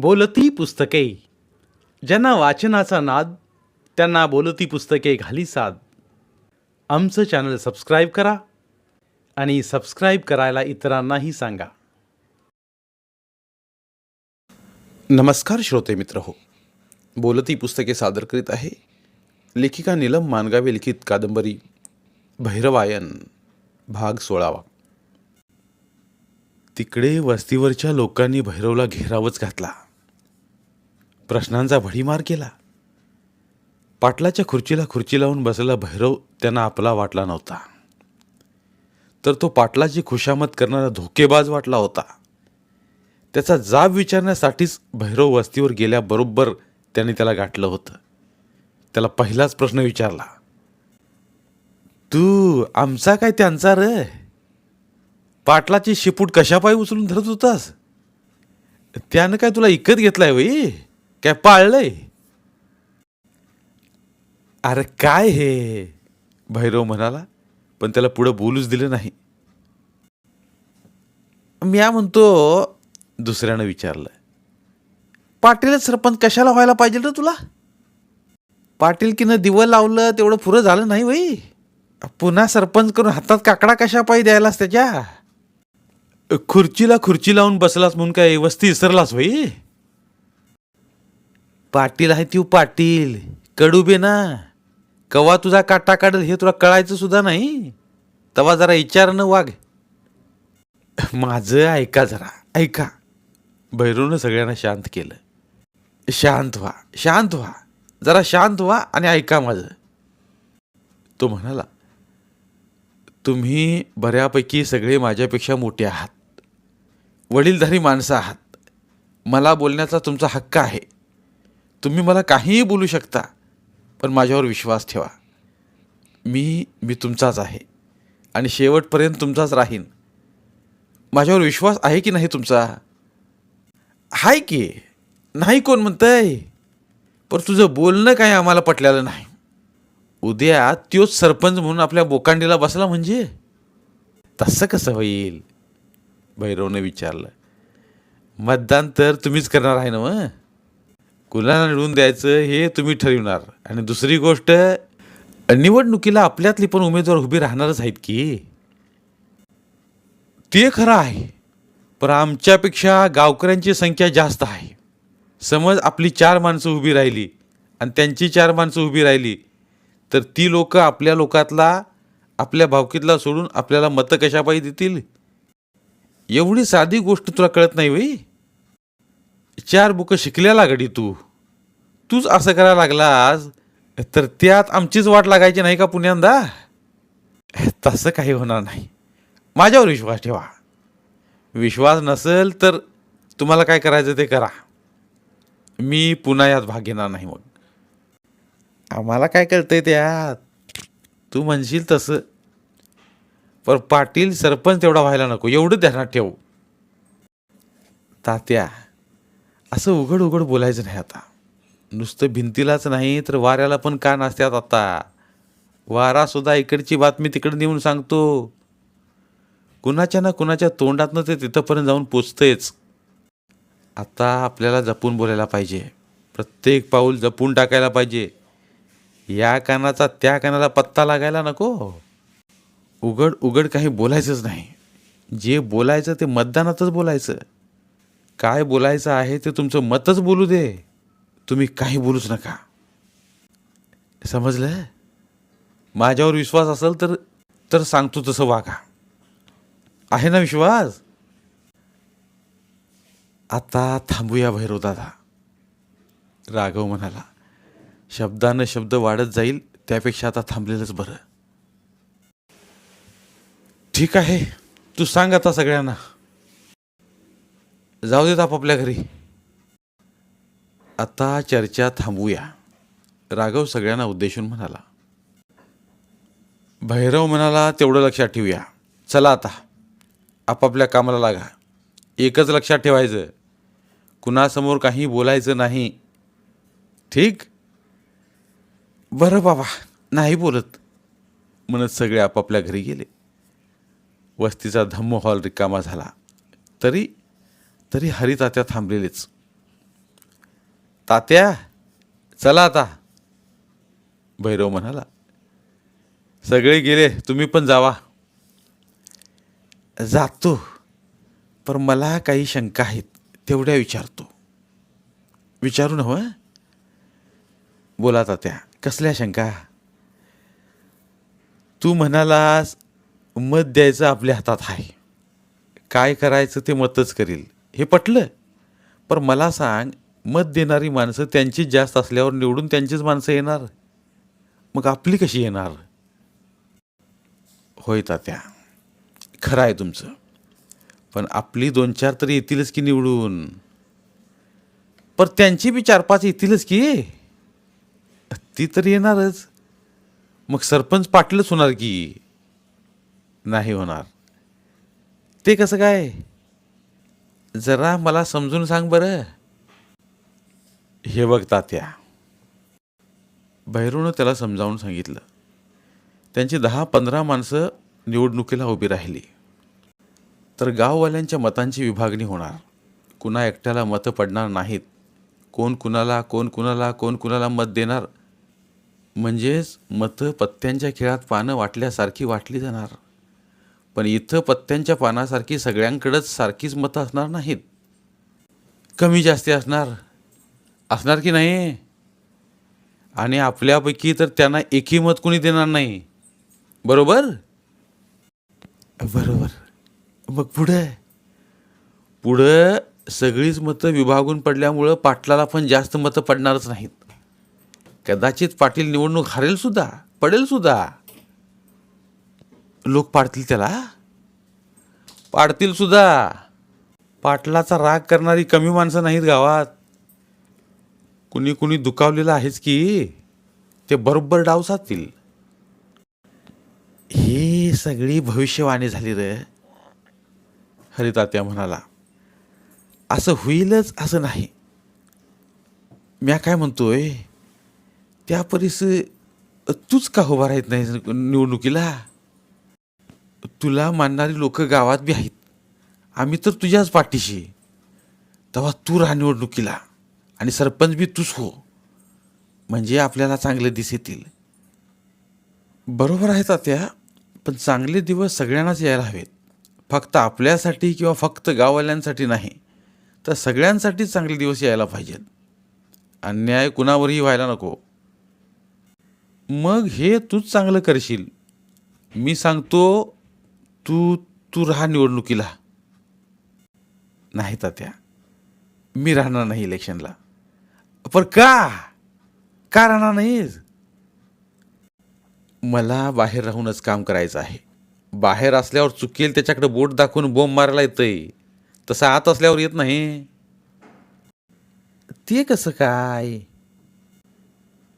बोलती पुस्तके. ज्यांना वाचनाचा नाद त्यांना बोलती पुस्तके घाली साद. आमचं चॅनल सबस्क्राईब करा आणि सबस्क्राईब करायला इतरांनाही सांगा. नमस्कार श्रोते मित्र हो. बोलती पुस्तके सादर करीत आहे लेखिका नीलम मानगावे लिखित कादंबरी भैरवायन भाग सोळावा. तिकडे वस्तीवरच्या लोकांनी भैरवला घेरावच घातला. प्रश्नांचा भडीमार केला. पाटलाच्या खुर्चीला खुर्ची लावून बसलेला भैरव त्यांना आपला वाटला नव्हता. तर तो पाटलाची खुशामत करणारा धोकेबाज वाटला होता. त्याचा जाब विचारण्यासाठीच भैरव वस्तीवर गेल्याबरोबर त्याने त्याला गाठलं होतं. त्याला पहिलाच प्रश्न विचारला. तू आमचा काय त्यांचा र? पाटलाची शिपूट कशापायी उचलून धरत होतास? त्यानं काय तुला इकत घेतलाय वई काय पाळलंय? अरे काय हे? भैरव म्हणाला पण त्याला पुढं बोलूच दिलं नाही. म्या म्हणतो दुसऱ्यानं विचारलं पाटील सरपंच कशाला व्हायला पाहिजे रे तुला? पाटीलकीनं दिवं लावलं तेवढं पुरं झालं नाही वई पुन्हा सरपंच करून हातात काकडा कशा पायी द्यायलास त्याच्या? खुर्चीला खुर्ची लावून बसलास म्हणून काय वस्ती विसरलास वई पाटील आहे तू पाटील. कडुबे ना. कवा तुझा काटा काढल हे तुला कळायचं सुद्धा नाही. तवा जरा विचारनं वाघ माझं ऐका जरा ऐका. भैरवनं सगळ्यांना शांत केलं. शांत व्हा शांत व्हा. जरा शांत व्हा आणि ऐका माझं. तो म्हणाला तुम्ही बऱ्यापैकी सगळे माझ्यापेक्षा मोठे आहात. वडीलधारी माणसं आहात. मला बोलण्याचा तुमचा हक्क आहे. तुम्ही मला काहीही बोलू शकता पण माझ्यावर विश्वास ठेवा. मी मी तुमचाच आहे आणि शेवटपर्यंत तुमचाच राहीन. माझ्यावर विश्वास आहे की नाही तुमचा? आहे की? नाही कोण म्हणतंय? पण तुझं बोलणं काय आम्हाला पटलेलं नाही. उद्या त्योच सरपंच म्हणून आपल्या बोकांडीला बसला म्हणजे? तसं कसं होईल? भैरवनं विचारलं. मतदान तर तुम्हीच करणार आहे ना मग? कुणाला निवडून द्यायचं हे तुम्ही ठरविणार. आणि दुसरी गोष्ट निवडणुकीला आपल्यातली पण उमेदवार उभी राहणारच आहेत की. ते खरं आहे पण आमच्यापेक्षा गावकऱ्यांची संख्या जास्त आहे. समज आपली चार माणसं उभी राहिली आणि त्यांची चार माणसं उभी राहिली तर ती लोक आपल्या लोकातला आपल्या भावकीतला सोडून आपल्याला मतं कशापायी देतील? एवढी साधी गोष्ट तुला कळत नाही वई चार बुकं शिकल्याला गडी तू? तूच असं करायला लागलास? तर त्यात आमचीच वाट लागायची नाही का पुण्यांदा? तसं काही होणार नाही. माझ्यावर विश्वास ठेवा. विश्वास नसेल तर तुम्हाला काय करायचं ते करा. मी पुन्हा यात भाग घेणार नाही मग. आम्हाला काय कळतंय त्यात? तू म्हणशील तसं. पर पाटील सरपंच तेवढा व्हायला नको. एवढं ध्यानात ठेव. तात्या असं उघड उघड बोलायचं नाही आता. नुसतं भिंतीलाच नाही तर वाऱ्याला पण कान असतात आता? वारासुद्धा इकडची बातमी तिकडे नेऊन सांगतो. कुणाच्या ना कुणाच्या तोंडातनं ते तिथंपर्यंत जाऊन पोचतेच. आता आपल्याला जपून बोलायला पाहिजे. प्रत्येक पाऊल जपून टाकायला पाहिजे. या कानाचा त्या कानाला पत्ता लागायला नको. उघड उघड काही बोलायचंच नाही. जे बोलायचं ते मतदानातच बोलायचं. काय बोलायचं आहे ते तुमचं मतच बोलू दे. तुम्ही काही बोलूच नका. समजलं? माझ्यावर विश्वास असेल तर तर सांगतो तसं वागा. आहे ना विश्वास? आता थांबूया भैरव दादा. राघव म्हणाला शब्दानं शब्द वाढत जाईल त्यापेक्षा आता थांबलेलंच बरं. ठीक आहे तू सांग आता सगळ्यांना. जाऊ देत आपापल्या घरी. आता चर्चा थांबवूया राघव सगळ्यांना उद्देशून म्हणाला. भैरव म्हणाला तेवढं लक्षात ठेवूया. चला आता. आपापल्या कामाला लागा. एकच लक्षात ठेवायचं. कुणासमोर काही बोलायचं नाही. ठीक. बरं बाबा नाही बोलत. म्हणत सगळे आपापल्या घरी गेले. वस्तीचा धम्म हॉल रिकामा झाला. तरी तरी हरितात्या थांबलेलेच. तात्या चला आता. भैरव म्हणाला सगळे गेले तुम्ही पण जावा. जातो पण मला काही शंका आहेत तेवढ्या विचारतो. विचारू ना हवं बोला तात्या कसल्या शंका? तू म्हणालास मत द्यायचं आपल्या हातात आहे. काय करायचं ते मतच करील. हे पटलं. पर मला सांग मत देणारी माणसं त्यांचीच जास्त असल्यावर निवडून त्यांचीच माणसं येणार? मग आपली कशी येणार? होय तात्या खरं आहे तुमचं. पण आपली दोन चार तरी येतीलच की निवडून? पर त्यांची बी चार पाच येतीलच की? ती तर येणारच. मग सरपंच पाटलंच होणार की? नाही होणार. ते कसं काय? जरा मला समजून सांग बरं. हे बघ तात्या. भैरूनं त्याला समजावून सांगितलं. त्यांची दहा पंधरा माणसं निवडणुकीला उभी राहिली. तर गाववाल्यांच्या मतांची विभागणी होणार. कुणा एकट्याला मतं पडणार नाहीत. कोण कुणाला कोण कुणाला कोण कुणाला मत देणार? म्हणजेच मतं पत्त्यांच्या खेळात पानं वाटल्यासारखी वाटली जाणार. पण इथं पत्त्यांच्या पानासारखी सगळ्यांकडंच सारखीच मतं असणार नाहीत. कमी जास्ती असणार. असणार की नाही? आणि आपल्यापैकी तर त्यांना एकही मत कोणी देणार नाही. बरोबर? बरोबर. मग पुढं? पुढं सगळीच मतं विभागून पडल्यामुळं पाटलाला पण जास्त मतं पडणारच नाहीत. कदाचित पाटील निवडणूक हरेल सुद्धा पडेल सुद्धा. लोक पाडतील त्याला? पाडतील सुद्धा. पाटलाचा राग करणारी कमी माणसं नाहीत गावात. कुणी कुणी दुखावलेलं आहेच की ते बरोबर डाव साधतील. ही सगळी भविष्यवाणी झाली रे. हरितात्या म्हणाला असं होईलच असं नाही. म्या काय म्हणतोय त्या परिस तूच का उभा राहत नाही निवडणुकीला? तुला मानणारी लोक गावात बी आहेत. आम्ही तर तुझ्याच पाठीशी तेव्हा तू राहा निवडणुकीला आणि सरपंच बी तूच हो. म्हणजे आपल्याला चांगले दिस येतील. बरोबर आहे तात्या पण चांगले दिवस सगळ्यांनाच यायला हवेत. फक्त आपल्यासाठी किंवा फक्त गाववाल्यांसाठी नाही तर सगळ्यांसाठीच चांगले दिवस यायला पाहिजेत. अन्याय कुणावरही व्हायला नको. मग हे तूच चांगलं करशील. मी सांगतो तू तू राहा निवडणुकीला. नाही तात्या मी राहणार नाही इलेक्शनला. पण का? का राहणार नाहीस? मला बाहेर राहूनच काम करायचं आहे. बाहेर असल्यावर चुकेल त्याच्याकडे बोट दाखवून बोंब मारायला येतंय. तसं आत असल्यावर येत नाही. ते कसं काय?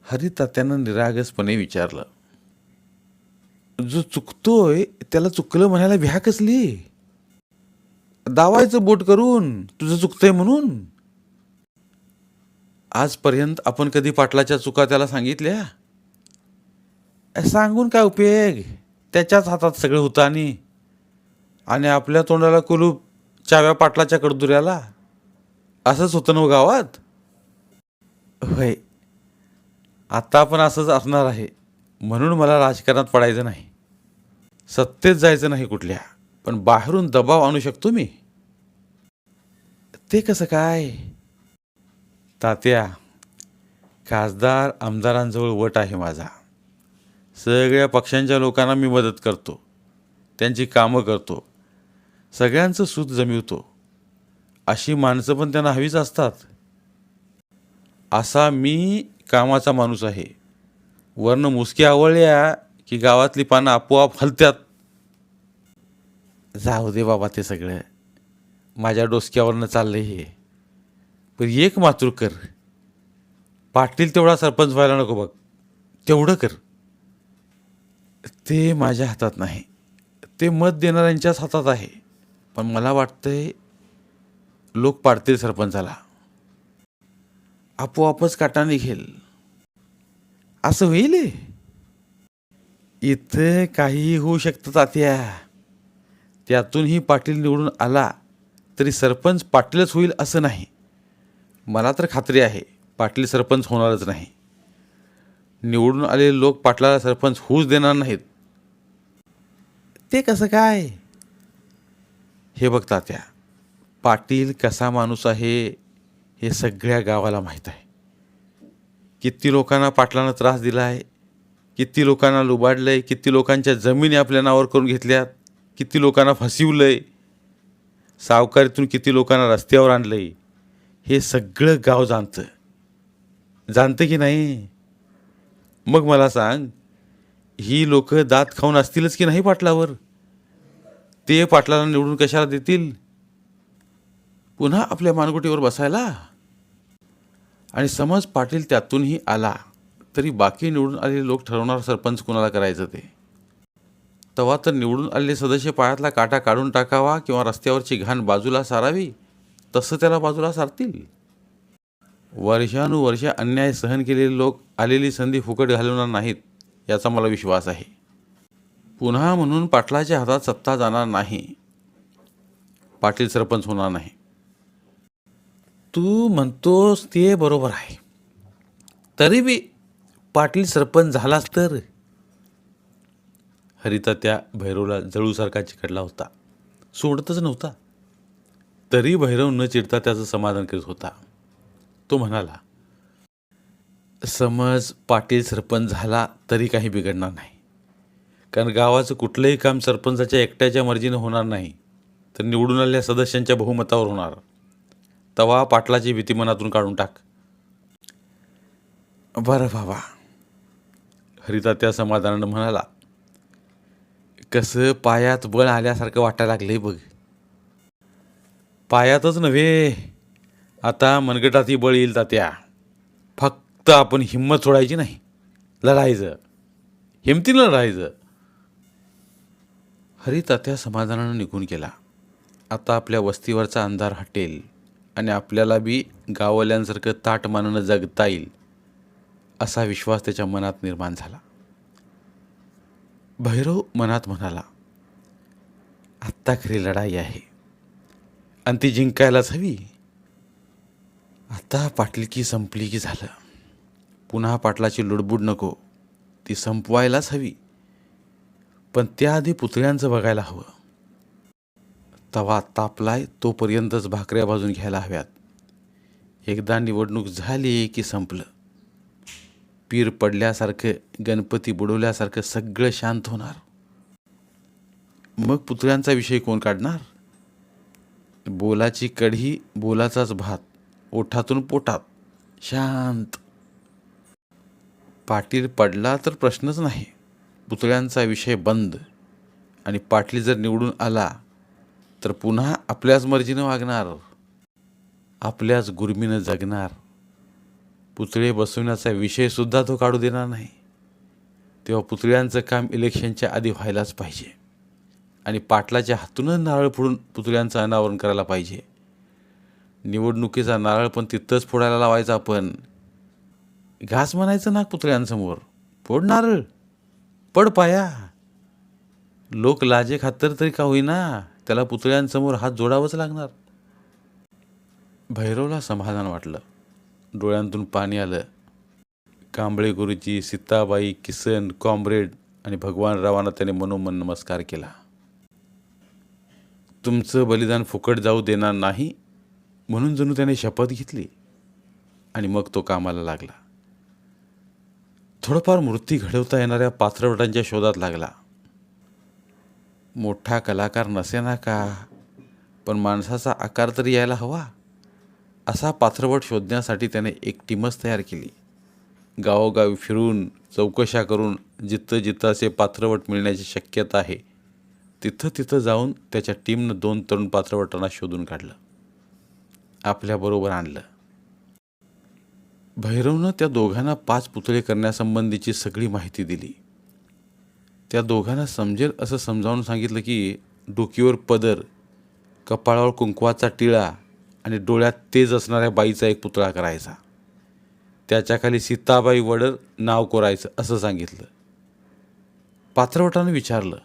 हरितात्यानं निरागसपणे विचारलं. जो चुकतोय त्याला चुकलं म्हणायला भ्या कसली? दावायचं बोट करून तुझं चुकतंय म्हणून? आजपर्यंत आपण कधी पाटलाच्या चुका त्याला सांगितल्या? सांगून काय उपयोग? त्याच्याच हातात सगळं होतं आणि आणि आपल्या तोंडाला कुलूप चाव्या पाटलाच्या कडदुऱ्याला? असंच होतं ना गावात? होय. आता पण असंच असणार आहे. म्हणून मला राजकारणात पडायचं नाही. सत्तेत जायचं नाही कुठल्या पण बाहेरून दबाव आणू शकतो मी. ते कसं काय? तात्या खासदार आमदारांजवळ वट आहे माझा. सगळ्या पक्षांच्या लोकांना मी मदत करतो. त्यांची कामं करतो. सगळ्यांचं सूत जमिवतो. अशी माणसं पण त्यांना हवीच असतात. असा मी कामाचा माणूस आहे. वर्ण मुसकी आवळल्या की गावातली पानं आपोआप हलत्यात. जाऊ दे बाबा ते सगळं. माझ्या डोसक्यावरनं चाललंय हे. पण एक मातृ कर. पाटील तेवढा सरपंच व्हायला नको बघ. तेवढं कर. ते माझ्या हातात नाही. ते मत देणाऱ्यांच्याच हातात आहे. पण मला वाटतंय लोक पाडतील सरपंचाला. आपोआपच काटा निघेल. असं होईल इथं काहीही होऊ शकतं तात्या. त्यातूनही पाटील निवडून आला तरी सरपंच पाटीलच होईल असं नाही. मला तर खात्री आहे पाटील सरपंच होणारच नाही. निवडून आलेले लोक पाटलाला सरपंच होऊच देणार नाहीत. ते कसं काय? हे बघता त्या पाटील कसा माणूस आहे हे सगळ्या गावाला माहीत आहे. किती लोकांना पाटलानं त्रास दिला आहे किती लोकांना लुबाडलं आहे किती लोकांच्या जमिनी आपल्या नावावर करून घेतल्यात किती लोकांना फसिवलं आहे सावकारीतून किती लोकांना रस्त्यावर आणलं आहे हे सगळं गाव जाणतं. जाणतं की नाही? मग मला सांग ही लोक दात खाऊन असतीलच की नाही पाटलावर? ते पाटलाला निवडून कशाला देतील? पुन्हा आपल्या मानगुटीवर बसायला? आणि समज पाटील त्यातूनही आला. तरी बाकी निवडून आलेले लोक ठरवणार सरपंच कुणाला करायचं ते. तवा तर निवडून आलेले सदस्य पायातला काटा काढून टाकावा किंवा रस्त्यावरची घाण बाजूला सारावी तसं त्याला बाजूला सारतील. वर्षानुवर्ष अन्याय सहन केलेले लोक आलेली संधी फुकट घालवणार नाहीत याचा मला विश्वास आहे. पुन्हा म्हणून पाटलाच्या हातात सत्ता जाणार नाही. पाटील सरपंच होणार नाही. तू म्हणतोस ते बरोबर आहे. तरी बी पाटील सरपंच झालास तर? हरिता त्या भैरवला जळूसारखा चिकटला होता. सोडतच नव्हता. तरी भैरव न चिडता त्याचं समाधान करीत होता. तो म्हणाला समज पाटील सरपंच झाला तरी काही बिघडणार नाही. कारण गावाचं कुठलंही काम सरपंचाच्या एकट्याच्या मर्जीनं होणार नाही. तर निवडून आलेल्या सदस्यांच्या बहुमतावर होणार. तवा पाटलाची भीती मनातून काढून टाक. बरं बाबा. हरितात्या समाधानानं म्हणाला कसं पायात बळ आल्यासारखं वाटायला लागलंय बघ. पायातच नव्हे आता मनगटातही बळ येईल तात्या. फक्त आपण हिंमत सोडायची नाही लढायचं. हिमतीनं लढायचं. हरी तात्या समाधानानं निघून गेला. आता आपल्या वस्तीवरचा अंधार हटेल आणि आपल्याला बी गाववाल्यांसारखं ताट मानानं जगता येईल. असा विश्वास त्याच्या मनात निर्माण झाला. भैरव मनात म्हणाला आत्ता खरी लढाई आहे. आणि ती जिंकायलाच हवी. आता पाटलिकी संपली की झालं. पुन्हा पाटलाची लुडबुड नको. ती संपवायलाच हवी. पण त्याआधी पुतळ्यांचं बघायला हवं. तवा तापलाय तोपर्यंतच भाकऱ्या भाजून घ्यायला हव्यात. एकदा निवडणूक झाली की संपलं. पीर पडल्यासारखं गणपती बुडवल्यासारखं सगळं शांत होणार. मग पुतळ्यांचा विषय कोण काढणार? बोलाची कढी बोलाचाच भात ओठातून पोटात शांत. पाटील पडला तर प्रश्नच नाही. पुतळ्यांचा विषय बंद. आणि पाटील जर निवडून आला तर पुन्हा आपल्याच मर्जीनं वागणार. आपल्याच गुरमीनं जगणार. पुतळे बसवण्याचा विषयसुद्धा तो काढू देणार नाही. तेव्हा पुतळ्यांचं काम इलेक्शनच्या आधी व्हायलाच पाहिजे. आणि पाटलाच्या हातूनच नारळ फोडून पुतळ्यांचं अनावरण करायला पाहिजे. निवडणुकीचा नारळ पण तिथंच फोडायला लावायचा आपण. घास म्हणायचं ना पुतळ्यांसमोर. फोड नारळ. पड पाया. लोक लाजे खातर तरी का होईना त्याला पुतळ्यांसमोर हात जोडावंच लागणार. भैरवला समाधान वाटलं. डोळ्यांतून पाणी आलं. कांबळे गुरुजी सीताबाई किसन कॉम्रेड आणि भगवान रावांना त्याने मनोमन नमस्कार केला. तुमचं बलिदान फुकट जाऊ देणार नाही म्हणून जणू त्याने शपथ घेतली आणि मग तो कामाला लागला. थोडंफार मूर्ती घडवता येणाऱ्या पात्रवटांच्या शोधात लागला. मोठा कलाकार नसेना का? पण माणसाचा आकार तरी यायला हवा. असा पात्रवट शोधण्यासाठी त्याने एक टीमच तयार केली. गावोगावी फिरून चौकशा करून जिथं जिथं असे पात्रवट मिळण्याची शक्यता आहे तिथं तिथं जाऊन त्याच्या टीमनं दोन तरुण पात्रवटांना शोधून काढलं. आपल्याबरोबर आणलं. भैरवनं त्या दोघांना पाच पुतळे करण्यासंबंधीची सगळी माहिती दिली. त्या दोघांना समजेल असं समजावून सांगितलं की डोकीवर पदर कपाळावर कुंकवाचा टिळा आणि डोळ्यात तेज असणाऱ्या बाईचा एक पुतळा करायचा. त्याच्याखाली सीताबाई वडर नाव कोरायचं असं सांगितलं. पात्रवटानं विचारलं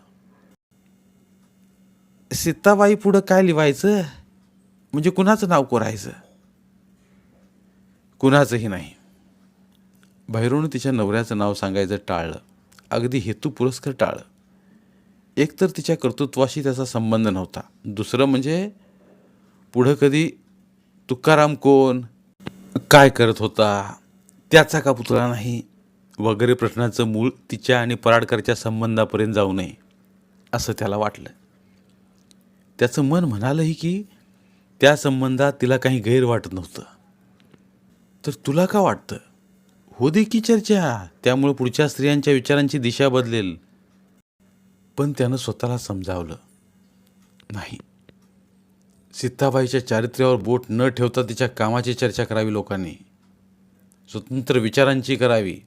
सीताबाई पुढं काय लिवायचं? म्हणजे कुणाचं नाव कोरायचं? कुणाचंही नाही. भैरवनं तिच्या नवऱ्याचं नाव सांगायचं टाळलं. अगदी हेतू पुरस्कर टाळलं. एकतर तिच्या कर्तृत्वाशी त्याचा संबंध नव्हता. दुसरं म्हणजे पुढं कधी तुकाराम कोण? काय करत होता? त्याचा का पुतळा नाही? वगैरे प्रश्नाचं मूळ तिच्या आणि पराडकरच्या संबंधापर्यंत जाऊ नये असं त्याला वाटलं. त्याचं मन म्हणालंही की त्या संबंधात तिला काही गैर वाटत नव्हतं. तर तुला का वाटतं? हो दे की चर्चा. त्यामुळे पुढच्या स्त्रियांच्या विचारांची दिशा बदलेल. पण त्यानं स्वतःला समजावलं. नाही. सीताबाईच्या चारित्र्यावर बोट न ठेवता तिच्या कामाची चर्चा करावी लोकांनी. स्वतंत्र विचारांची करावी.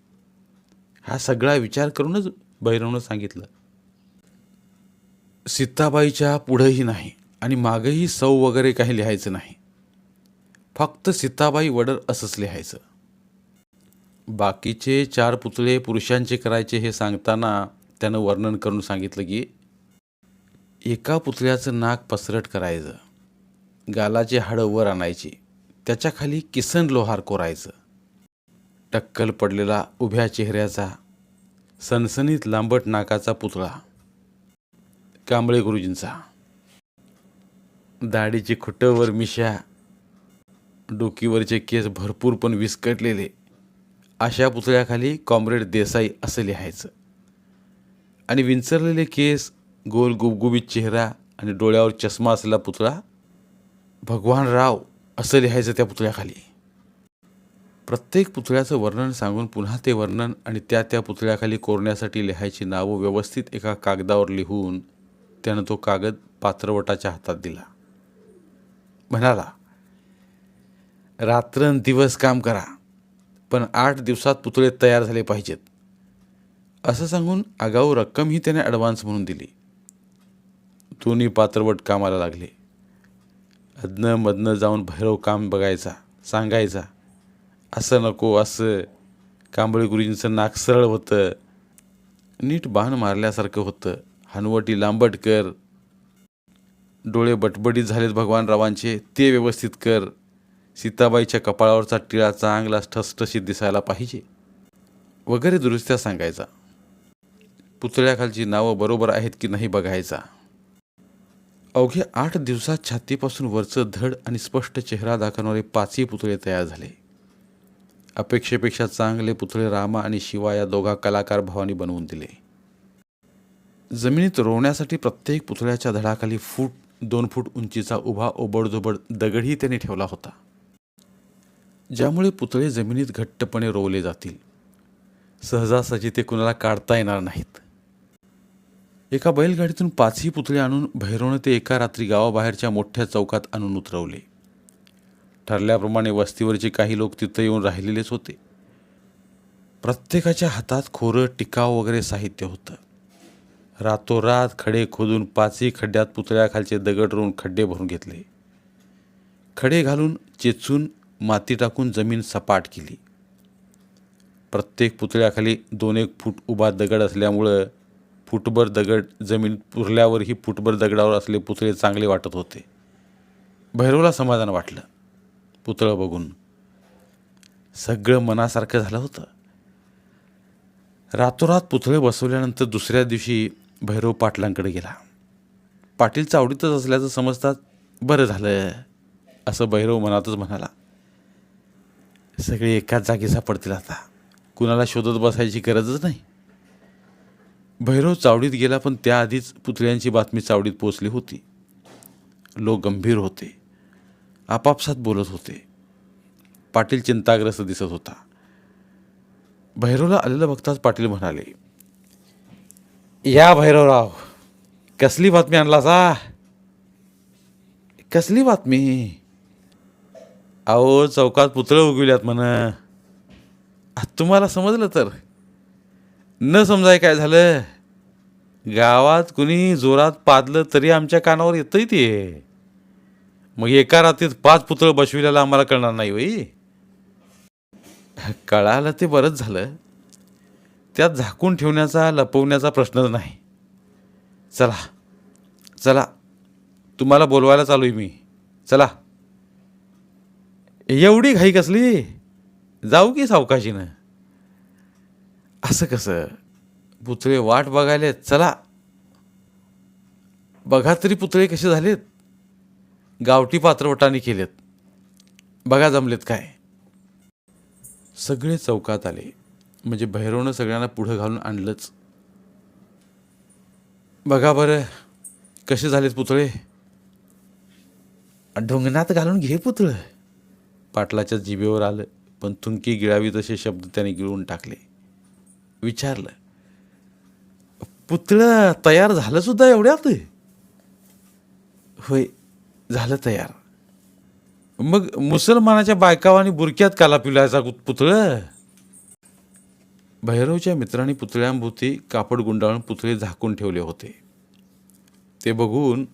हा सगळा विचार करूनच भैरवनं सांगितलं. सीताबाईच्या पुढंही नाही आणि मागंही सौ वगैरे काही लिहायचं नाही. फक्त सीताबाई वडर असंच लिहायचं. बाकीचे चार पुतळे पुरुषांचे करायचे हे सांगताना त्यानं वर्णन करून सांगितलं की एका पुतळ्याचं नाक पसरट करायचं. गालाचे हाडं वर आणायची. त्याच्याखाली किसन लोहार कोरायचं. टक्कल पडलेला उभ्या चेहऱ्याचा सनसनीत लांबट नाकाचा पुतळा. कांबळे गुरुजींचा. दाढीची खुटंवर मिशा. डोकीवरचे केस भरपूर पण विस्कटलेले. अशा पुतळ्याखाली कॉम्रेड देसाई असं लिहायचं. आणि विंचरलेले केस गोल गुबगुबीत चेहरा आणि डोळ्यावर चष्मा असलेला पुतळा भगवान राव असं लिहायचं त्या पुतळ्याखाली. प्रत्येक पुतळ्याचं वर्णन सांगून पुन्हा ते वर्णन आणि त्या त्या पुतळ्याखाली कोरण्यासाठी लिहायची नावं व्यवस्थित एका कागदावर लिहून त्यानं तो कागद पात्रवटाच्या हातात दिला. म्हणाला रात्रंदिवस काम करा पण आठ दिवसात पुतळे तयार झाले पाहिजेत. असं सांगून आगाऊ रक्कमही त्याने ॲडव्हान्स म्हणून दिली. दोन्ही पात्रवट कामाला लागले. अधनं मधनं जाऊन भैरव काम बघायचा सांगायचा. असं नको असं. कांबळे गुरुजींचं नाक सरळ होतं. नीट बाण मारल्यासारखं होतं. हनवटी लांबट कर डोळे बटबडीत झालेत भगवानरावांचे ते व्यवस्थित कर. सीताबाईच्या कपाळावरचा टिळा चांगला ठसठशीत दिसायला पाहिजे. वगैरे दुरुस्त्या सांगायचा. पुतळ्याखालची नावं बरोबर आहेत की नाही बघायचा. अवघे आठ दिवसात छातीपासून वरचं धड आणि स्पष्ट चेहरा दाखवणारे पाचही पुतळे तयार झाले. अपेक्षेपेक्षा चांगले पुतळे रामा आणि शिवा या दोघा कलाकार भावानी बनवून दिले. जमिनीत रोवण्यासाठी प्रत्येक पुतळ्याच्या धडाखाली फूट दोन फूट उंचीचा उभा ओबडधोबड दगडही त्याने ठेवला होता. ज्यामुळे पुतळे जमिनीत घट्टपणे रोवले जातील. सहजासहजी ते कुणाला काढता येणार नाहीत. एका बैलगाडीतून पाचही पुतळे आणून भैरवनं ते एका रात्री गावाबाहेरच्या मोठ्या चौकात आणून उतरवले. ठरल्याप्रमाणे वस्तीवरचे काही लोक तिथं येऊन राहिलेलेच होते. प्रत्येकाच्या हातात खोरं टिकाव वगैरे साहित्य होतं. रातोरात खडे खोदून पाचही खड्ड्यात पुतळ्याखालचे दगड रोवून खड्डे भरून घेतले. खडे घालून चेचून माती टाकून जमीन सपाट केली. प्रत्येक पुतळ्याखाली दोन एक फूट उभा दगड असल्यामुळं फुटभर दगड जमीन पुरल्यावरही फुटभर दगडावर असले पुतळे चांगले वाटत होते. भैरवला समाधान वाटलं. पुतळं बघून सगळं मनासारखं झालं होतं. रातोरात पुतळे बसवल्यानंतर दुसऱ्या दिवशी भैरव पाटलांकडे गेला. पाटील चावडीतच असल्याचं समजतात बरं झालं असं भैरव मनातच म्हणाला. सगळे एकाच जागी सापडतील आता. कुणाला शोधत बसायची गरजच नाही. भैरव चावडीत गेला पण त्याआधीच पुतळ्यांची बातमी चावडीत पोचली होती. लोक गंभीर होते. आपापसात बोलत होते. पाटील चिंताग्रस्त दिसत होता. भैरवला आलेलं बघताच पाटील म्हणाले या भैरवराव कसली बातमी आणला सा कसली बातमी? अहो चौकात पुतळं उगविल्यात म्हण. आ, तुम्हाला समजलं तर. न समजाय काय झालं? गावात कुणी जोरात पादलं तरी आमच्या कानावर येतंय ते. मग एका रात्रीत पाच पुतळं बसविल्याला आम्हाला कळणार नाही वई कळालं ते बरंच झालं. त्यात झाकून ठेवण्याचा लपवण्याचा प्रश्नच नाही. चला चला तुम्हाला बोलवायला चालू आहे मी. चला. एवढी घाई कसली? जाऊ की सावकाशीनं. असं कसं? पुतळे वाट बघायले चला. बघा तरी पुतळे कसे झालेत. गावठी पात्रवटाने केलेत. बघा जमलेत काय. सगळे चौकात आले. म्हणजे भैरवनं सगळ्यांना पुढं घालून आणलंच. बघा बरं कसे झालेत पुतळे. ढोंगणात घालून घे पुतळं. पाटलाच्या जिभेवर आलं पण थुंकी गिळावी तसे शब्द त्याने गिळून टाकले. विचारलं. पुतळं तयार झालं सुद्धा एवढ्यात होय झालं तयार. मग मुसलमानाच्या बायकावानी बुरक्यात काला पिलायचा पुतळं? भैरवच्या मित्रांनी पुतळ्यांभोवती कापड गुंडाळून पुतळे झाकून ठेवले होते. ते बघून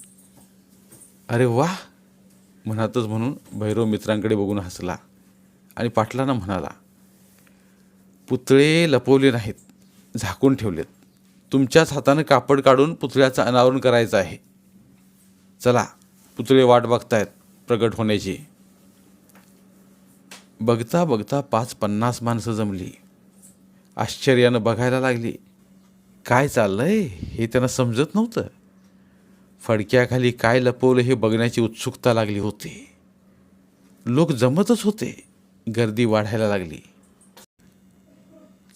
अरे वा म्हणतच म्हणून भैरव मित्रांकडे बघून हसला आणि पाटलांना म्हणाला पुतळे लपवले नाहीत. झाकून ठेवलेत. तुमच्याच हातानं कापड काढून पुतळ्याचं अनावरण करायचं आहे. चला पुतळे वाट बघतायत प्रगट होण्याची. बघता बघता पाच पन्नास माणसं जमली. आश्चर्यानं बघायला लागली. काय चाललंय हे त्यांना समजत नव्हतं. फडक्याखाली काय लपवलं हे बघण्याची उत्सुकता लागली होती. लोक जमतच होते. गर्दी वाढायला लागली.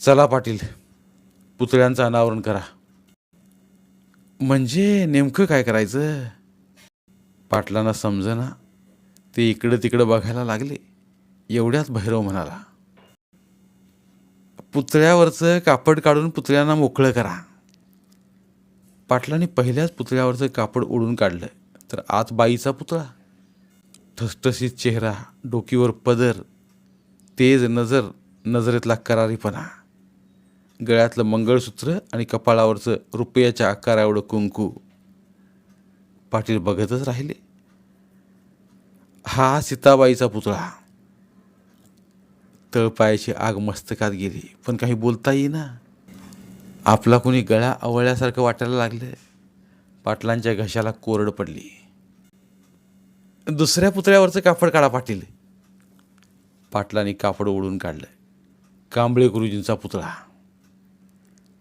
चला पाटील पुतळ्यांचं अनावरण करा. म्हणजे नेमकं काय करायचं? पाटलांना समजना ते इकडं तिकडं बघायला लागले. एवढ्यात भैरव म्हणाला पुतळ्यावरचं कापड काढून पुतळ्यांना मोकळं करा. पाटलांनी पहिल्याच पुतळ्यावरचं कापड ओढून काढलं तर आत बाईचा पुतळा. ठसठसीत चेहरा डोकीवर पदर तेज नजर नजरेतला करारीपणा. गळ्यातलं मंगळसूत्र आणि कपाळावरचं रुपयाच्या आकारावडं कुंकू. पाटील बघतच राहिले. हा सीताबाईचा पुतळा. तळपायाची आग मस्तकात गेली पण काही बोलता येईना. आपला कोणी गळा आवळल्यासारखं वाटायला लागलं पाटलांच्या घशाला कोरड पडली. दुसऱ्या पुतळ्यावरचं कापड काढा पाटील. पाटलांनी कापड ओढून काढलं. कांबळे गुरुजींचा पुतळा.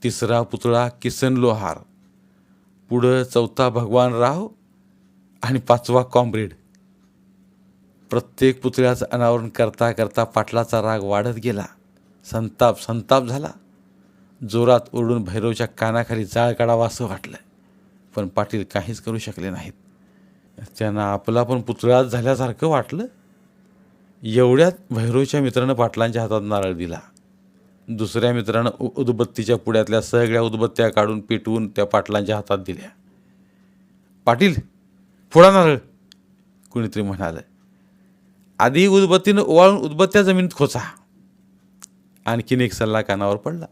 तिसरा पुतळा किसन लोहार पुढं चौथा भगवान राव आणि पाचवा कॉम्रेड. प्रत्येक पुतळ्याचं अनावरण करता करता पाटलाचा राग वाढत गेला. संताप संताप झाला. जोरात ओरडून भैरवच्या कानाखाली जाळ काढावा असं वाटलं. पण पाटील काहीच करू शकले नाहीत. त्यांना आपला पण पुतळाच झाल्यासारखं वाटलं. एवढ्यात भैरवच्या मित्रानं पाटलांच्या हातात नारळ दिला. दुसऱ्या मित्रानं उ उदबत्तीच्या पुड्यातल्या सगळ्या उदबत्त्या काढून पेटवून त्या पाटलांच्या हातात दिल्या. पाटील फोडा नारळ कुणीतरी म्हणालं. आधी उदबत्तीनं ओवाळून उदबत्त्या जमिनीत खोचा. आणखीन एक सल्ला कानावर पडला.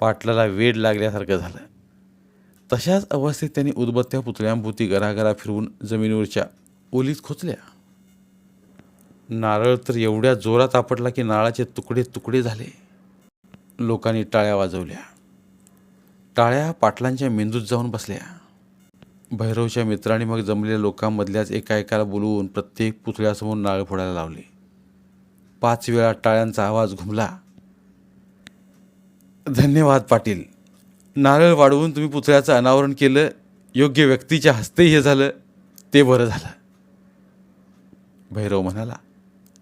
पाटलाला वेड लागल्यासारखं झालं. तशाच अवस्थेत त्यांनी उदबत्त्या पुतळ्यांभोवती गरागरा फिरवून जमिनीवरच्या ओलीत खोचल्या. नारळ तर एवढ्या जोरात आपटला की नारळाचे तुकडे तुकडे झाले. लोकांनी टाळ्या वाजवल्या. टाळ्या पाटलांच्या मेंदूत जाऊन बसल्या. भैरवच्या मित्रांनी मग जमलेल्या लोकांमधल्याच एका एकाला बोलवून प्रत्येक पुतळ्यासमोर नारळ फोडायला लावले. पाच वेळा टाळ्यांचा आवाज घुमला. धन्यवाद पाटील. नारळ वाढवून तुम्ही पुतळ्याचं अनावरण केलं योग्य व्यक्तीच्या हस्ते हे झालं ते बरं झालं. भैरव म्हणाला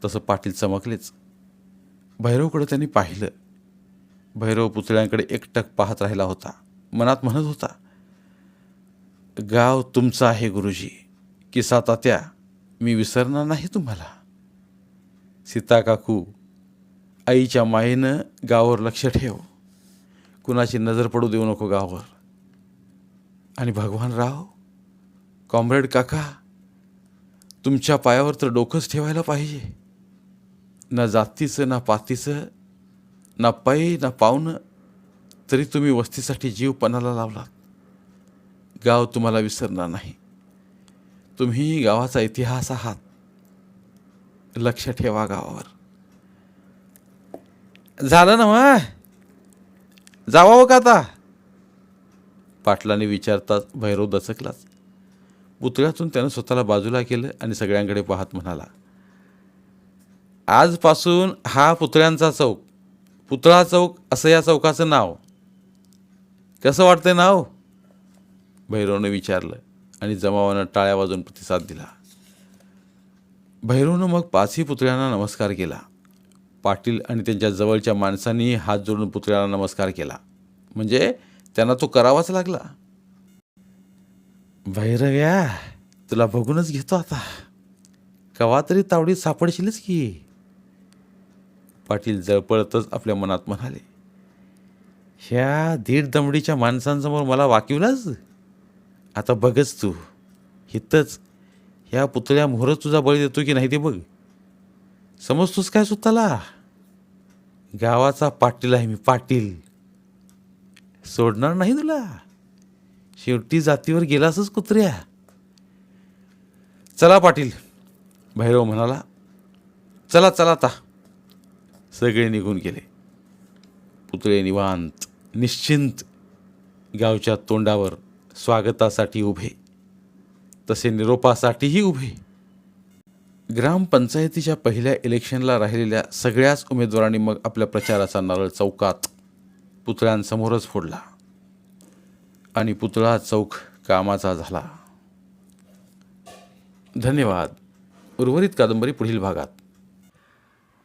तसं पाटील चमकलेच. भैरवकडं त्यांनी पाहिलं. भैरव पुतळ्यांकडे एकटक पाहत राहिला होता. मनात म्हणत होता गाव तुमचं आहे गुरुजी. किसा तात्या मी विसरणार नाही तुम्हाला. सीता काकू आईच्या मायेनं गावावर लक्ष ठेव. कुणाची नजर पडू देऊ नको गावावर. आणि भगवान राव कॉम्रेड काका तुमच्या पायावर तर डोकंच ठेवायला पाहिजे. ना जातीचं ना पातीचं ना पायी ना पाहुणं तरी तुम्ही वस्तीसाठी जीव पणाला लावलात. गाव तुम्हाला विसरणार नाही. तुम्ही गावाचा इतिहास आहात. लक्ष ठेवा गावावर. झालं ना मग? जावावं का आता? पाटलाने विचारताच भैरव दचकलाच. पुतळ्यातून त्यानं स्वतःला बाजूला केलं आणि सगळ्यांकडे पाहत म्हणाला आजपासून हा पुतळ्यांचा चौक पुतळा चौक असं या चौकाचं नाव. कसं वाटतंय नाव? भैरवनं विचारलं आणि जमावानं टाळ्या वाजून प्रतिसाद दिला. भैरवनं मग पाचही पुतळ्यांना नमस्कार केला. पाटील आणि त्यांच्या जवळच्या माणसांनी हात जोडून पुतळ्याला नमस्कार केला. म्हणजे त्यांना तो करावाच लागला. भैरव्या तुला बघूनच घेतो आता. कवा तरी तावडीत सापडशीलच की. पाटील जळपळतच आपल्या मनात म्हणाले ह्या दीड दमडीच्या माणसांसमोर मला वाकिवलाच आता बघच तू. हितच. ह्या पुतळ्या मोहरच तुझा बळी देतो की नाही ते बघ. समजतोस काय स्वतःला? गावाचा पाटील आहे मी पाटील. सोडणार नाही तुला. शेवटी जातीवर गेलासच कुत्र्या. चला पाटील भैरव म्हणाला. चला चला आता. सगळे निघून गेले. पुतळे निवांत निश्चिंत गावच्या तोंडावर स्वागतासाठी उभे. तसे निरोपासाठीही उभे. ग्रामपंचायतीच्या पहिल्या इलेक्शनला राहिलेल्या सगळ्याच उमेदवारांनी मग आपल्या प्रचाराचा नारळ चौकात पुतळ्यांसमोरच फोडला. आणि पुतळा चौक कामाचा झाला. धन्यवाद. उर्वरित कादंबरी पुढील भागात.